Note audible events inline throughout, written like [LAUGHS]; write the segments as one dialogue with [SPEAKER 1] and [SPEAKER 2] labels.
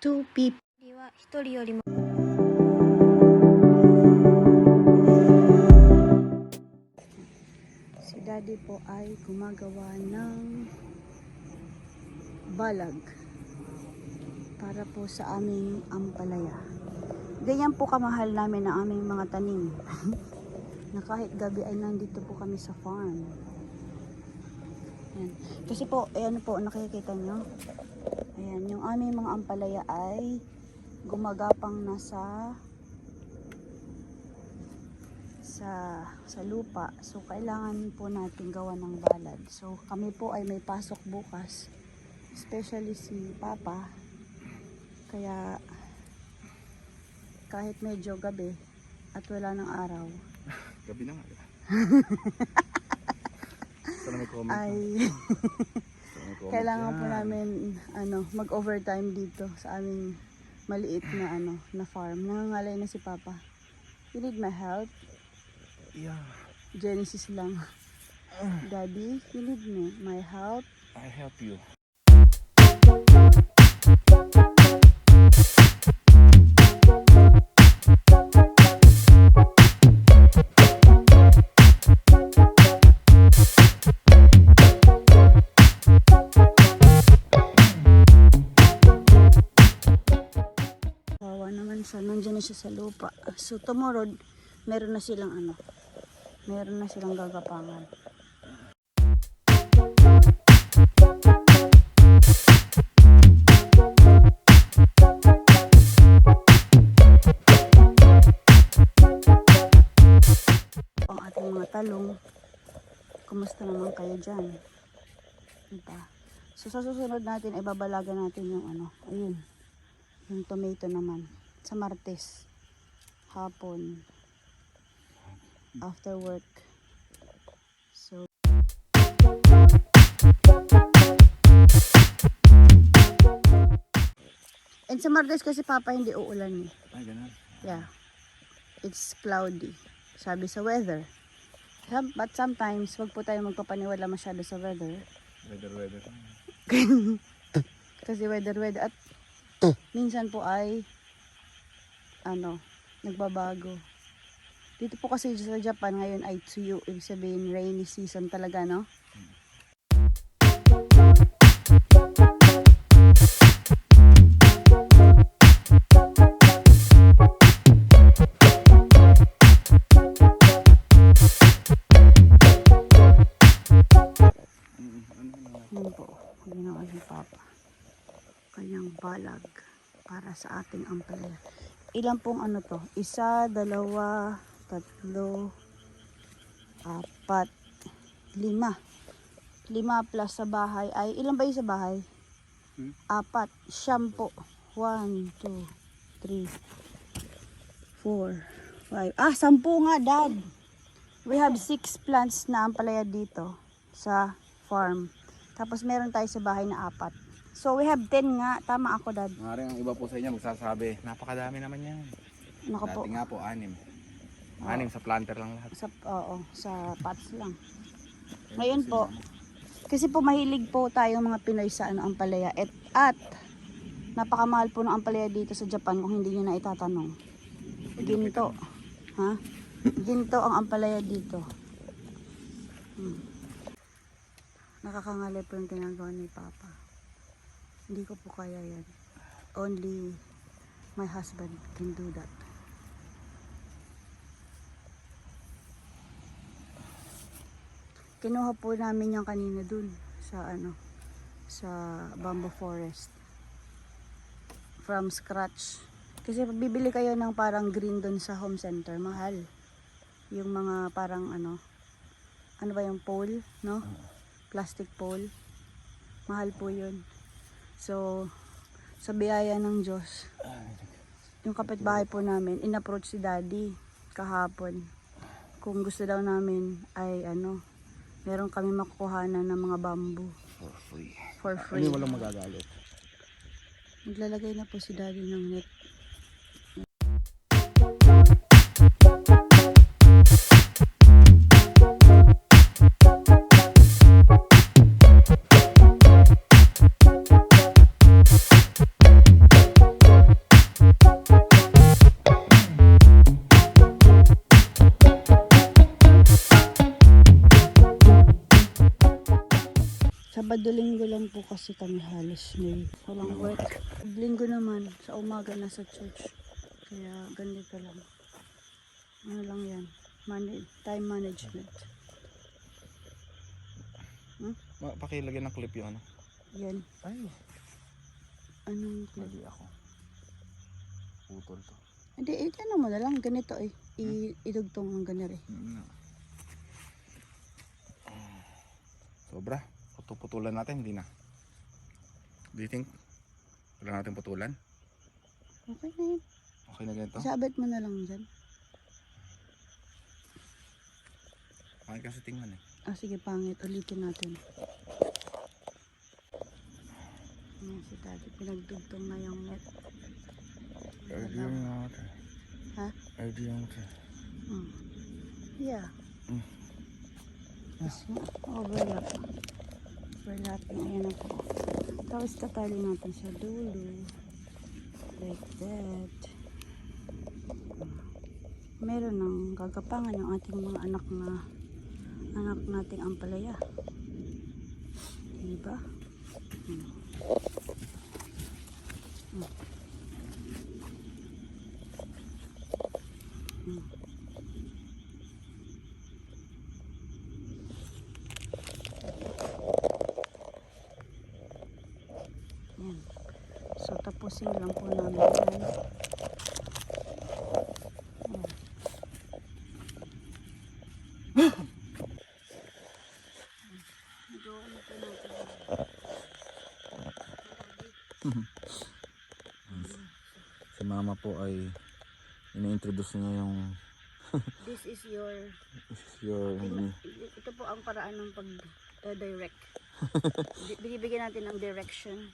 [SPEAKER 1] two people
[SPEAKER 2] は一人よりも
[SPEAKER 1] Si daddy po ay gumagawa ng balag para po sa aming ampalaya. Ganyan po kamahal namin ang aming mga tanim. [LAUGHS] na kahit gabi ay nandito po kami sa farm. Ayan. Kasi po, ayan po, nakikita nyo. Ayan, yung aming mga ampalaya ay gumagapang nasa sa sa lupa. So kailangan po natin gawa ng balad. So kami po ay may pasok bukas. Especially si Papa. Kaya kahit medyo gabi at wala ng araw [LAUGHS]
[SPEAKER 3] Gabi na nga. [LAUGHS] Sana may comment.
[SPEAKER 1] ay [LAUGHS] kailangan po namin ano mag-overtime dito sa aming maliit na ano na farm. Nangangalay na si Papa. You need my help?
[SPEAKER 3] Yeah.
[SPEAKER 1] Genesis lang. Daddy, you need me, my help?
[SPEAKER 3] I help you.
[SPEAKER 1] Siya. Nandiyan na siya sa lupa. So tomorrow, meron na silang ano. Meron na silang gagapangan. Ang ating mga talong. Kumusta naman kayo dyan? Diba? So sa susunod natin, ay babalagan natin yung ano. Ayun. Yung tomato naman. Sa Martes. Hapon. After work. So, And sa Martes kasi Papa hindi uulan eh.
[SPEAKER 3] Ay, ganun.
[SPEAKER 1] Yeah. It's cloudy. Sabi sa weather. But sometimes, wag po tayo magpapaniwala masyado sa weather.
[SPEAKER 3] Weather, weather. [LAUGHS]
[SPEAKER 1] Kasi weather weather at minsan po ay ano, nagbabago. Dito po kasi sa Japan ngayon ay tsuyu, ibig sabihin rainy season talaga, no?
[SPEAKER 3] Mm, ano, ano.
[SPEAKER 1] Kanyang balag para sa ating ampalaya. Ilan pong ano to? Isa, dalawa, tatlo, apat, lima. Lima plus sa bahay ay, ilan ba yung sa bahay?
[SPEAKER 3] Hmm?
[SPEAKER 1] Apat. Siyam po. One, two, three, four, five. Ah, sampu nga, Dad. We have six plants na ampalaya dito sa farm. Tapos meron tayo sa bahay na apat. So we have 10 nga. Tama ako, Dad.
[SPEAKER 3] Maaaring ang iba po sa inyo magsasabi, napakadami naman yan.
[SPEAKER 1] Nako po.
[SPEAKER 3] Dati nga po, anim. Anim sa planter lang lahat.
[SPEAKER 1] Sa, oo, sa pots lang. Ngayon po, kasi po mahilig po tayo mga Pinoy sa ano, ampalaya. At, at napakamahal po ng ampalaya dito sa Japan kung hindi nyo na itatanong. Ginto. Ha? Ginto ang ampalaya dito. Hmm. Nakakangalay po yung ginagawa ni Papa. Hindi ko po kaya yan. Only my husband can do that. Kinuha po namin yung kanina dun sa ano sa bamboo forest from scratch. Kasi pag bibili kayo ng parang green dun sa home center, mahal. Yung mga parang ano, ano ba yung pole, no? Plastic pole. Mahal po yun. So, sa biyaya ng Diyos, yung kapitbahay po namin, in-approach si daddy kahapon. Kung gusto daw namin ay ano, meron kami makukuhanan ng mga bamboo
[SPEAKER 3] For free.
[SPEAKER 1] for free.
[SPEAKER 3] yung walang magagalit?
[SPEAKER 1] Maglalagay na po si daddy ng net. Po kasi kami halos may walang work. Linggo naman, sa umaga na sa church. Kaya ganito lang. Ano lang yan? Manage, time management.
[SPEAKER 3] Ma- pakilagyan ng clip yung ano.
[SPEAKER 1] Yan.
[SPEAKER 3] Ay,
[SPEAKER 1] Anong
[SPEAKER 3] mali ako. Putol to.
[SPEAKER 1] Hindi, eh, ano mo na lang, ganito eh. I, idugtong ang ganito eh.
[SPEAKER 3] Mm. Sobra. Putuputulan natin, hindi na. Do you think? Wala natin putulan?
[SPEAKER 1] Okay na yun.
[SPEAKER 3] Okay na ganito?
[SPEAKER 1] Sabit mo na lang dyan.
[SPEAKER 3] Okay kasi tingnan eh.
[SPEAKER 1] Ah, sige, pangit. Ulitin natin. Ayan si daddy. Pinagdugtong na yung net.
[SPEAKER 3] Idea natin.
[SPEAKER 1] Ha?
[SPEAKER 3] Idea natin.
[SPEAKER 1] Hmm. Yeah.
[SPEAKER 3] Mm.
[SPEAKER 1] Tapos nga, overlap. Overlap na yan ako. Tapos tatali natin sa dulo. Like that. Meron ng gagapangan yung ating mga anak na anak nating ampalaya. Diba? Hmm. Hmm. Yan. So, tapusin lang po namin yan. [LAUGHS]
[SPEAKER 3] Si mama po ay ini-introduce niya yung [LAUGHS]
[SPEAKER 1] This is your...
[SPEAKER 3] your [LAUGHS]
[SPEAKER 1] Ito po ang paraan ng pag-direct. Binibigyan natin ng direction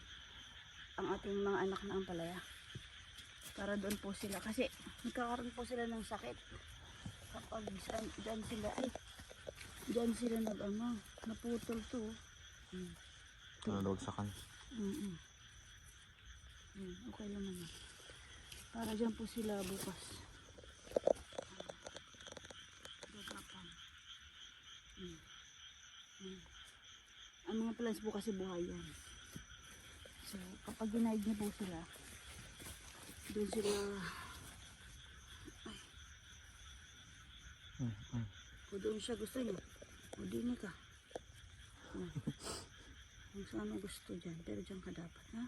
[SPEAKER 1] ang ating mga anak na ampalaya. Para doon po sila. Kasi nagkakaroon po sila ng sakit. Kapag saan, dyan sila, ay, dyan sila nag, ano, naputol to. Hmm.
[SPEAKER 3] nalawagsakan.
[SPEAKER 1] Mm-mm. Mm, okay lang naman. Para dyan po sila bukas. Gagapang. Mm. Mm. Ang mga plants po kasi buhay yan. So, kapag ginaid niyo po sila, doon sila, ay,
[SPEAKER 3] Mm, mm.
[SPEAKER 1] doon siya gusto niya, o din ka. Kung saan mo gusto dyan, pero dyan ka dapat, ha?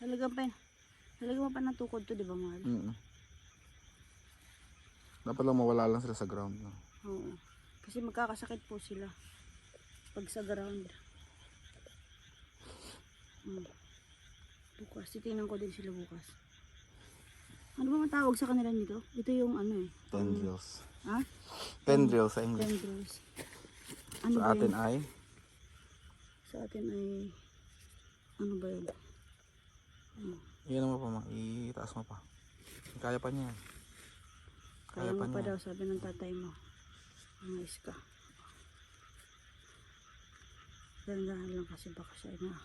[SPEAKER 1] Talagang pa, talagang mo pa natukod to, di ba, mahal?
[SPEAKER 3] Mm. Dapat lang mawala lang sila sa ground. No?
[SPEAKER 1] Oo. Kasi magkakasakit po sila pag sa ground. Mm. Bukas, titingnan ko din sila bukas. Ano ba matawag sa kanila nito? Ito yung ano eh.
[SPEAKER 3] Tendrils.
[SPEAKER 1] Ha?
[SPEAKER 3] Tendrils sa English.
[SPEAKER 1] Tendrils. Ano
[SPEAKER 3] Sa atin
[SPEAKER 1] yun?
[SPEAKER 3] ay
[SPEAKER 1] Sa atin ay... Ano ba yun?
[SPEAKER 3] Iyan mo pa ma. Itaas mo pa. Kaya pa niya.
[SPEAKER 1] Kaya mo pa
[SPEAKER 3] niya.
[SPEAKER 1] daw, sabi ng tatay mo. Angis ka. Dandahan lang kasi baka siya na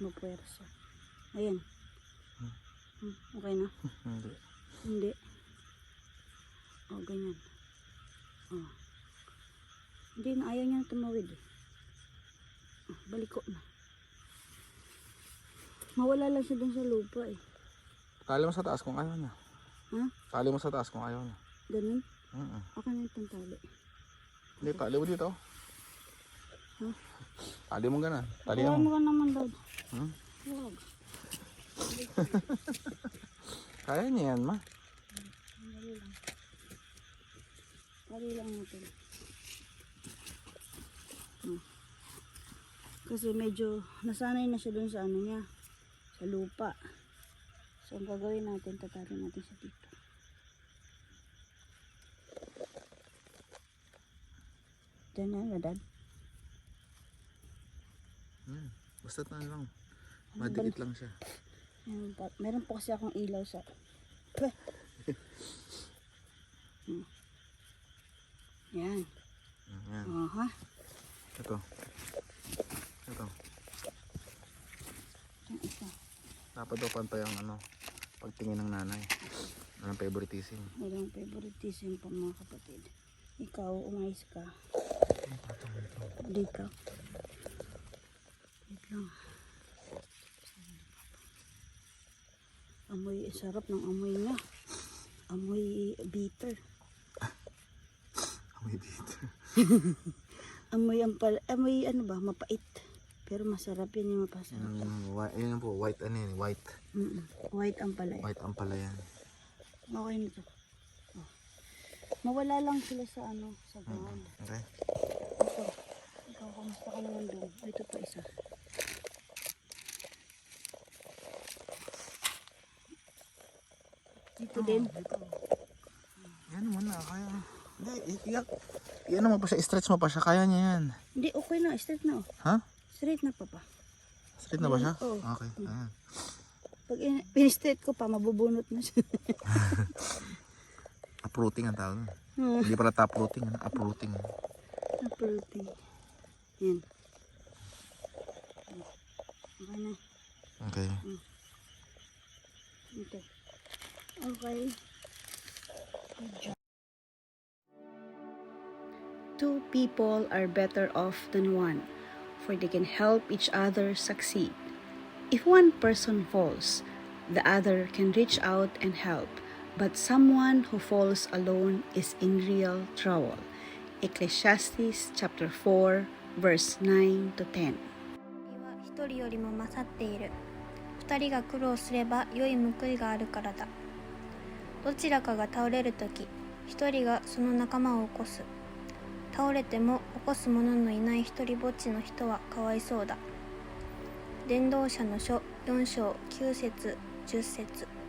[SPEAKER 1] mapuwersa. Ayan.
[SPEAKER 3] Hmm.
[SPEAKER 1] Hmm, Okay na?
[SPEAKER 3] Hindi.
[SPEAKER 1] Hindi. O, ganyan. O. Hindi na, ayaw niya na tumawid eh. O, balik ko na. Mawala lang siya dun sa lupa eh.
[SPEAKER 3] Tali mo sa taas kung ayaw niya.
[SPEAKER 1] Ha?
[SPEAKER 3] Tali mo sa taas kung ayaw niya.
[SPEAKER 1] Ganun?
[SPEAKER 3] Mm
[SPEAKER 1] Ako na itong tali.
[SPEAKER 3] Hindi, tali mo dito.
[SPEAKER 1] Huh?
[SPEAKER 3] Tali mo ganun. Tali mo.
[SPEAKER 1] mo naman daw.
[SPEAKER 3] Hmm?
[SPEAKER 1] Huwag. [LAUGHS]
[SPEAKER 3] Kaya niya yan, ma.
[SPEAKER 1] Dali lang. Dali lang natin. Hmm. Kasi medyo nasanay na siya dun sa ano niya. Sa lupa. So ang gagawin natin, tatali natin siya dito. Diyan yan, madad.
[SPEAKER 3] Hmm. Basta na lang. Madikit lang siya.
[SPEAKER 1] Meron, pa, meron po kasi akong ilaw sa... Hmm. Yan.
[SPEAKER 3] Yan.
[SPEAKER 1] Aha.
[SPEAKER 3] Ito. Ito.
[SPEAKER 1] Isa.
[SPEAKER 3] Dapat daw pantay ang ano. Pagtingin ng nanay. Anong favoritism.
[SPEAKER 1] Walang favoritism po mga kapatid. Ikaw, umayos ka. Dito. Wait lang. Amoy, sarap ng amoy niya. Amoy bitter.
[SPEAKER 3] Amoy dito. [LAUGHS]
[SPEAKER 1] Amoy ang pal amoy ano ba, mapait. Pero masarap yun yung mapasarap.
[SPEAKER 3] Yung, white, yun po, white ano yun, white.
[SPEAKER 1] Mm White ang palay.
[SPEAKER 3] White ang pala yan.
[SPEAKER 1] Okay na to. Oh. Mawala lang sila sa ano, sa ground.
[SPEAKER 3] Okay.
[SPEAKER 1] Ito. Ikaw, kamusta ka naman doon? Ito pa isa. Dito din.
[SPEAKER 3] Yan naman na, kaya. Hindi, iyak. Yan mo pa siya, stretch mo pa siya, kaya niya yan.
[SPEAKER 1] Hindi, okay na. Straight na. Oh.
[SPEAKER 3] Ha?
[SPEAKER 1] Straight na pa pa.
[SPEAKER 3] Straight na ba siya?
[SPEAKER 1] Oo.
[SPEAKER 3] Okay, ayan.
[SPEAKER 1] Pag in- pin-straight ko pa, mabubunot na siya. [LAUGHS]
[SPEAKER 3] Uprooting ang tawag. nun.
[SPEAKER 1] Hmm.
[SPEAKER 3] Hindi pala top rooting, ano? uprooting.
[SPEAKER 1] Napulutin. Yan. Okay na.
[SPEAKER 3] Okay.
[SPEAKER 1] Ito. Okay. Good job. Two people are better off than one, for they can help each other succeed. If one person falls, the other can reach out and help, but someone who falls alone is in real trouble. Ecclesiastes chapter 4 verse 9 to 10.
[SPEAKER 2] は一人よりも勝っている二人が苦労すれば良い報いがあるからだ どちらかが倒れるとき一人がその仲間を起こす。倒れても起こす者のいない一人ぼっちの人はかわいそうだ。伝道者の書4章9節10節。